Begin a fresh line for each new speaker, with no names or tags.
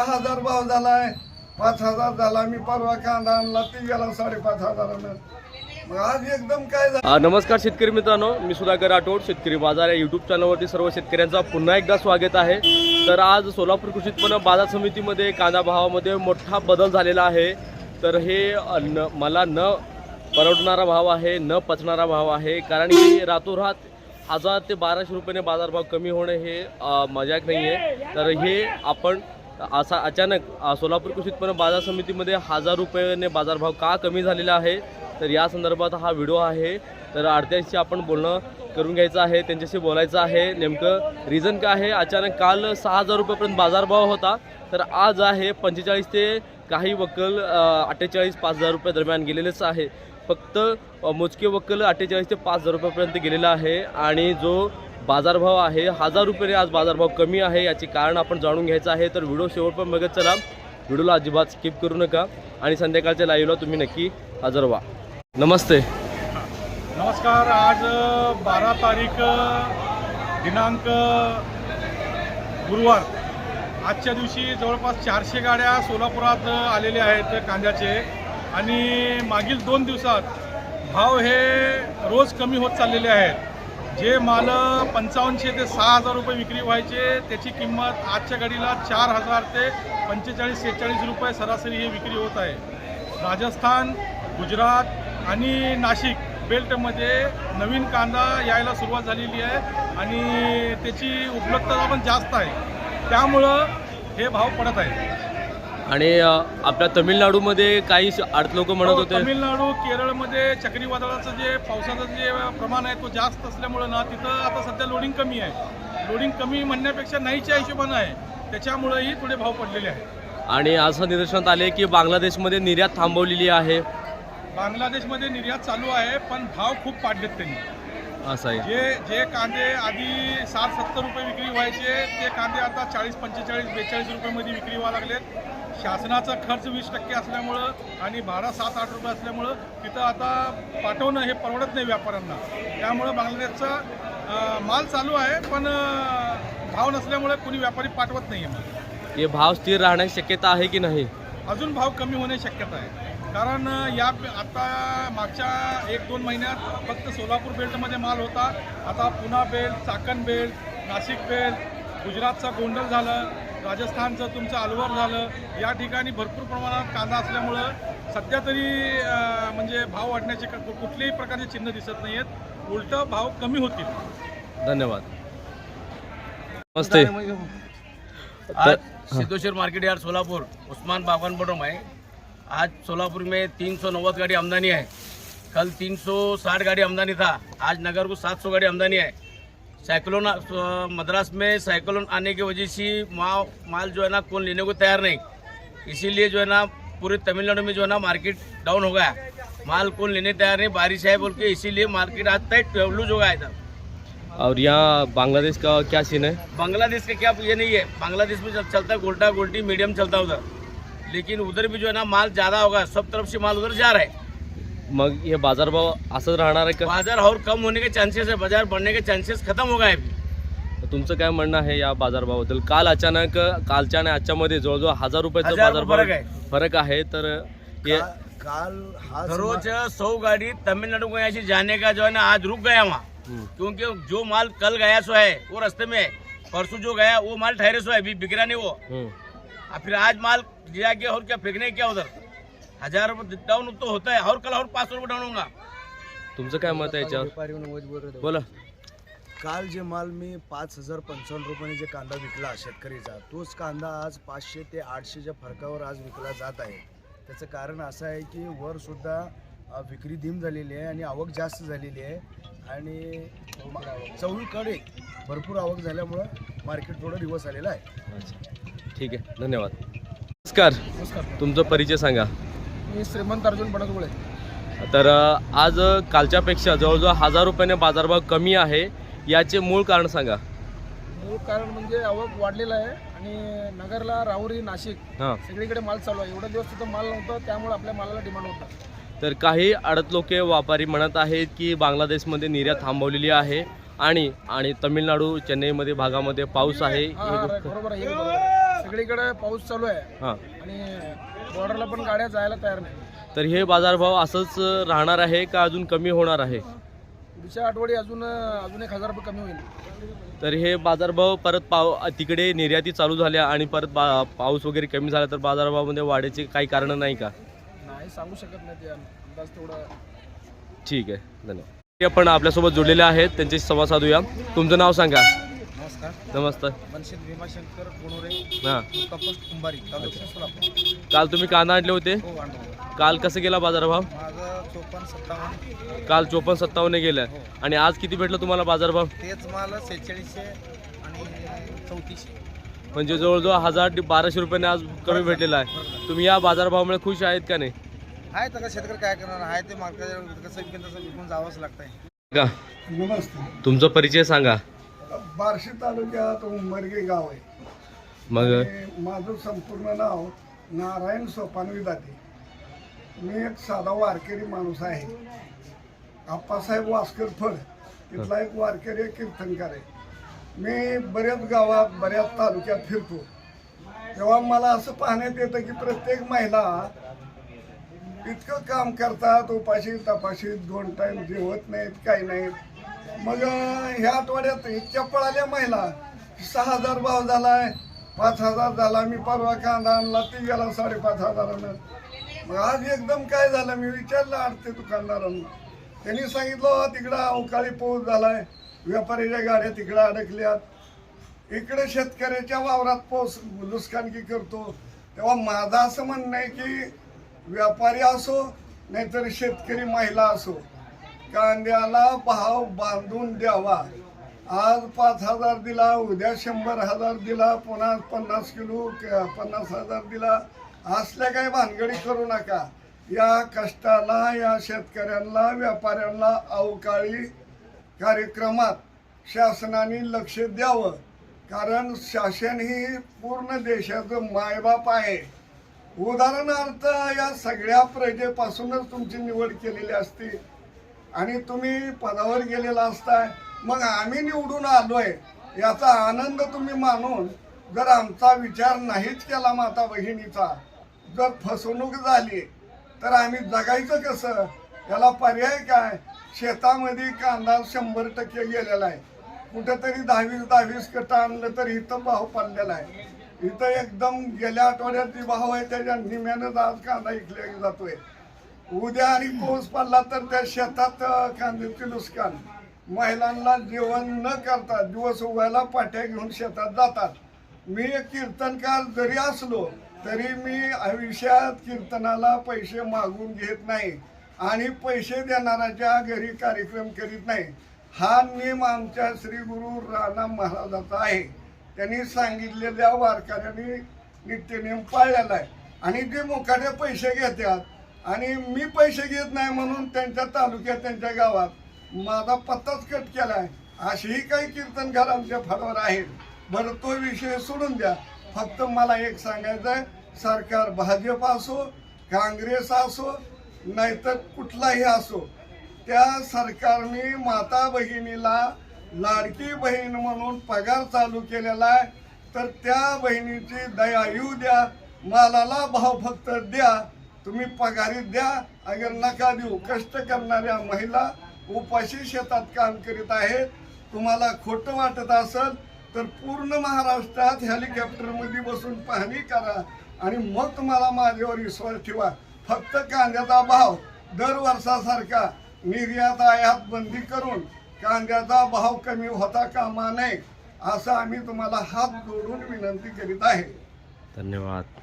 सहा हजार भाव झालाय. पाच हजार झाला मी परवा कांदा आणला ती गेला साडेपाच हजारानं. मग आज एकदम काय झालं?
नमस्कार शेतकरी मित्रांनो मी सुधाकर राठोड शेतकरी बाजार या यूट्यूब चॅनलवरती सर्व शेतकऱ्यांचा पुन्हा एकदा स्वागत आहे. तर आज सोलापूर कृषी उत्पन्न बाजार समितीमध्ये कांदा भावामध्ये मोठा बदल झालेला आहे. तर हे अ, न मला न परवडणारा भाव आहे न पचणारा भाव आहे. कारण की रातोरात हजार ते बाराशे रुपयाने बाजारभाव कमी होणे हे अ, मजाक नाही आहे तर हे आपण असा अचानक सोलापूर कृषी उत्पन्न बाजार समितीमध्ये हजार रुपयाने बाजारभाव का कमी झालेला आहे? तर या संदर्भात हा व्हिडिओ आहे. तर आडत्याशी आपण बोलणं करून घ्यायचं आहे त्यांच्याशी बोलायचं आहे. नेमकं रिझन काय आहे? अचानक काल सहा हजार रुपयापर्यंत बाजारभाव होता. तर आज आहे पंचेचाळीस ते काही वक्कल अठ्ठेचाळीस पाच हजार रुपये दरम्यान गेलेलेच आहे. फक्त मोजके वक्कल अठ्ठेचाळीस ते पाच हजार रुपयापर्यंत गेलेला आहे आणि जो बाजारभाव आहे हजार रुपये आज बाजारभाव कमी आहे याचे कारण आपण जाणून घ्यायचं आहे. तर व्हिडिओ शेवट पण बघत चला. व्हिडिओला अजिबात स्किप करू नका आणि संध्याकाळच्या लाईव्हला तुम्ही नक्की हजर व्हा. नमस्ते.
नमस्कार. आज बारा तारीख दिनांक गुरुवार. आजच्या दिवशी जवळपास चारशे गाड्या सोलापुरात आलेल्या आहेत कांद्याचे. आणि मागील दोन दिवसात भाव हे रोज कमी होत चाललेले आहेत. जे माल पंचावन्नशे ते सहा हजार रुपये विक्री व्हायचे त्याची किंमत आजच्या घडीला चार हजार ते पंचेचाळीस सेहेचाळीस रुपये सरासरी ही विक्री होत आहे. राजस्थान गुजरात आणि नाशिक बेल्टमध्ये नवीन कांदा यायला सुरुवात झालेली आहे आणि त्याची उपलब्धता पण जास्त आहे. त्यामुळं हे भाव पडत आहे
आणि आपल्या तामिळनाडूमध्ये काही अर्थ लोक म्हणत
हो,
होते.
तामिळनाडू केरळमध्ये चक्रीवादळाचं जे पावसाचं जे प्रमाण आहे तो जास्त असल्यामुळं ना तिथं आता सध्या लोडिंग कमी आहे. लोडिंग कमी म्हणण्यापेक्षा नाहीच्या हिशोबानं आहे. त्याच्यामुळंही थोडे भाव पडलेले आहेत.
आणि असं निदर्शनात आले की बांगलादेशमध्ये निर्यात थांबवलेली आहे.
बांगलादेशमध्ये निर्यात चालू आहे पण भाव खूप पाडलेत त्यांनी.
असं आहे.
जे जे कांदे आधी साठ सत्तर रुपये विक्री व्हायचे ते कांदे आता चाळीस पंचेचाळीस बेचाळीस रुपयामध्ये विक्री व्हायला लागलेत. शासनाचा खर्च वीस टक्के असल्यामुळं आणि भाडा सात आठ रुपये असल्यामुळं तिथं आता पाठवणं हे परवडत नाही व्यापाऱ्यांना. त्यामुळं बांगलादेशचा माल चालू आहे पण भाव नसल्यामुळे कोणी व्यापारी पाठवत नाही आहे
हे भाव स्थिर राहण्याची शक्यता आहे की नाही?
अजून भाव कमी होण्याची शक्यता आहे. कारण या आता मागच्या एक दोन महिन्यात फक्त सोलापूर बेल्टमध्ये माल होता. आता Pune belt Chakan belt Nashik belt गुजरातचा गोंडल झालं. राजस्थानचं तुमचं अलवर झालं या ठिकाणी भरपूर प्रमाणात कांदा असल्यामुळं सध्या तरी म्हणजे भाव वाढण्याचे क- कुठल्याही प्रकारचे चिन्ह दिसत नाही आहेत उलटं भाव कमी होतील.
धन्यवाद. नमस्ते.
आज सिद्धेश्वर मार्केट यार्ड सोलापुर. उस्मान बागवान बडोम है आज सोलापुर में तीन सौ नव्वद गाड़ी आमदनी है कल तीन सौ साठ गाड़ी आमदनी था आज नगर को सात सौ गाड़ी आमदनी है साइक्लोन मद्रास में साइक्लोन आने की वजह से माल माल जो है ना कौन लेने को तैयार नहीं। इसीलिए जो है ना पूरे तमिलनाडु में जो है ना मार्केट डाउन हो गया माल कौन लेने तैयार नहीं बारिश है बोल के इसीलिए मार्केट आज तक लूज हो गया इधर।
और यहाँ बांग्लादेश का क्या सीन है?
बांग्लादेश का क्या ये नहीं है। बांग्लादेश में चलता है गोल्टा गोल्टी मीडियम चलता है उधर। लेकिन उधर भी जो है ना माल ज़्यादा होगा सब तरफ़ से माल उधर जा रहा है।
मग हे बाजारभाव असंच राहणार आहे का?
बाजार और कम होने के चांसेस है बाजार बढ़ने के चांसेस खत्म हो गए अभी
तुमचं काय म्हणणं आहे या बाजारभावाबद्दल काल अचानक कालच्या आणि आजच्यामध्ये जवळजवळ हजार रुपयाचा
हजार
बाजारभाव
फरक आहे.
फरक आहे तर हे
का- काल हा
रोज सौ गाड़ी तमिलनाडु को यहाँ से जाने का जो है ना आज रुक गया वहाँ.
हम्म,
क्योंकि जो माल कल गया सो है वो रास्ते में है. परसों जो गया वो माल ठहरे सो है अभी बिगड़ा नहीं वो.
हम्म.
और फिर आज माल दिया गया और क्या फेंकने क्या उधर? हजार रुपये डाउन तो होता है और कल और पाँच सौ रुपये डाउन होगा
तुमचं काय मत आहे याच्यावर? बोला.
काल जे माल मी पाच हजार पंचावन्न रुपयाने जे कांदा विकला शेतकरीचा तोच कांदा आज पाचशे ते आठशेच्या फरकावर आज विकला जात आहे. त्याचं कारण असं आहे की वर सुद्धा अ, विक्री धीम झालेली आहे आणि आवक जास्त झालेली आहे. आणि चौकडे भरपूर आवक झाल्यामुळं मार्केट थोडं दिवस आलेलं आहे.
अच्छा. ठीक आहे. धन्यवाद. नमस्कार. तुमचा परिचय सांगा.
मी श्रीमंत अर्जुन बनसगुळे
तर आज कालच्यापेक्षा जवळजवळ हजार रुपयाने बाजारभाव कमी आहे याचे मूळ कारण सांगा.
मूळ कारण म्हणजे आवक वाढलेलं आहे आणि नगरला राहुरी नाशिक
हां.
सगळीकडे माल चालू आहे. एवढ्या दिवस तिथं माल नव्हतं त्यामुळे आपल्या मालाला डिमांड होता.
तर काही अडतलोके व्यापारी म्हणत आहेत की बांगलादेशमध्ये निर्यात थांबवलेली आहे आणि आणि तमिळनाडू चेन्नईमध्ये भागामध्ये पाऊस आहे.
हा
हे
हा
गोष्ट-
बरोबर आहे हे बरोबर आहे. सगळीकडे पाऊस चालू आहे.
हां.
आणि बॉर्डरला पण गाड्या जायला तयार नाही.
तर हे बाजारभाव असंच राहणार आहे का अजून कमी होणार आहे?
पुढच्या आठवडी अजून अजून एक हजार रुपये कमी होईल.
तर हे बाजारभाव परत पाव तिकडे निर्याती चालू झाल्या आणि परत बा पाऊस वगैरे कमी झाला तर बाजारभावामध्ये वाढीचे काही कारण नाही का?
नाही सांगू शकत नाही ते अंदाज तेवढा.
ठीक आहे धन्यवाद. ते आपण आपल्यासोबत जोडलेले आहेत त्यांच्याशी संवाद साधूया. तुमचं नाव सांगा.
नमस्कार.
नमस्कार.
मनशील भीमाशंकर गुणुरे
हां.
कंपोस्ट कुंभारी तालुका सोलापूर.
काल तुम्ही कांदा आणले होते?
हो
काल कसं गेला बाजारभाव?
माझं चोपन्न सत्तावन्न.
काल चोपन्न सत्तावन्न गेलं. आणि आज किती भेटलं तुम्हाला बाजारभाव?
तेच माल सेहेचाळीसशे आणि चौतीसशे.
म्हणजे जवळजवळ हजार ते बाराशे रुपयाने आज कमी भेटलेला आहे. तुम्ही या बाजारभावामुळे खुश आहेत का नाही?
आहे तर शेतकरी काय करणार? आहे ते मार्केट कसं तसं विकून जावंच लागतंय.
का? तुमचा परिचय सांगा.
बार्शी तालुक्यात उंबरगे गाव आहे.
मग?
आणि माझं संपूर्ण नाव नारायण सोपान विदाते मी एक साधा वारकरी माणूस आहे. आप्पासाहेब वास्कर फड तिथला एक वारकरी कीर्तनकार आहे. मी बऱ्याच गावात बऱ्याच तालुक्यात फिरतो. तेव्हा मला असं पाहण्यात येतं की प्रत्येक महिला इतकं काम करतात उपाशी तपाशी दोन टाइम जेवत नाहीत काही नाहीत. मग ह्या आठवड्यात इतक्या पळाल्या महिला. सहा हजार भाव झालाय पाच हजार झाला मी परवा कांदा आणला ती गेला साडेपाच हजारानं. मग आज एकदम काय झालं मी विचारलं आडते दुकानदारांना. त्यांनी सांगितलं तिकडं अवकाळी पाऊस झालाय व्यापारीच्या गाड्या तिकडं अडकल्यात. इकडे शेतकऱ्याच्या वावरात पाऊस नुकसानकी करतो. तेव्हा माझं असं म्हणणं आहे की व्यापारी असो नाहीतर शेतकरी महिला असो. कांद्याला भाव बांधून द्यावा. आज पाच हजार दिला उद्या शंभर हजार दिला पुन्हा पन्नास किलो क- पन्नास हजार दिला. असल्या काही भानगडी करू नका. या कष्टाला या शेतकऱ्यांना व्यापाऱ्यांना अवकाळी कार्यक्रमात शासनाने लक्ष द्यावं. कारण शासन ही पूर्ण देशाचं मायबाप आहे. उदाहरणार्थ या सगळ्या प्रजेपासूनच तुमची निवड केलेली असते. आणि तुम्ही पदावर गेलेला असताय. मग आम्ही निवडून आलोय याचा आनंद तुम्ही मानून जर आमचा विचार नाहीच केला माता बहिणीचा जर फसवणूक झाली तर आम्ही जगायचं कसं? याला पर्याय काय? शेतामध्ये कांदा शंभर टक्के गेलेला आहे. कुठेतरी दहावीस दहावीस कट आणलं तर इथं भाव पडलेला आहे. इथं एकदम गेल्या आठवड्यात जी भाव आहे त्याच्या निम्यानं आज कांदा इकल्या जातोय. उद्या आणि पाऊस पडला तर त्या शेतात कांद्याचे नुकसान. महिलांना जेवण न करता दिवस उभ्याला पाट्या घेऊन शेतात जातात. मी कीर्तनकार जरी असलो तरी मी आयुष्यात कीर्तनाला पैसे मागून घेत नाही आणि पैसे देणाऱ्याच्या घरी कार्यक्रम करीत नाही. हा नियम आमच्या श्री गुरु राणा महाराजाचा आहे. त्यांनी सांगितलेल्या वारकऱ्यांनी नित्यनियम पाळलेला आहे. आणि जे मुखाडे पैसे घेतात आणि मी पैसे घेत नाही म्हणून त्यांच्या तालुक्यात त्यांच्या गावात माझा पत्ताच कट केलाय. अशीही काही कीर्तनकार आमच्या फाडवर आहेत. बरं तो विषय सोडून द्या. फक्त मला एक सांगायचं आहे सरकार भाजप असो काँग्रेस असो नाहीतर कुठलाही असो त्या सरकारने माता बहिणीला लाडकी बहीण म्हणून पगार चालू केलेला आहे. तर त्या बहिणीची दया येऊ द्या मालाला भाव फक्त द्या. तुम्ही पगारी द्या अगर नका देऊ. कष्ट करणाऱ्या महिला उपाशी शेतात काम करीत आहेत. तुम्हाला खोटं वाटत असेल तर पूर्ण महाराष्ट्रात हेलिकॉप्टरमध्ये बसून पाहणी करा आणि मग तुम्हाला माझ्यावर विश्वास ठेवा. फक्त कांद्याचा भाव दर वर्षासारखा निर्यात आयात बंदी करून कांद्याचा भाव कमी होता कामा नये असं आम्ही तुम्हाला हात जोडून विनंती करीत आहे.
धन्यवाद.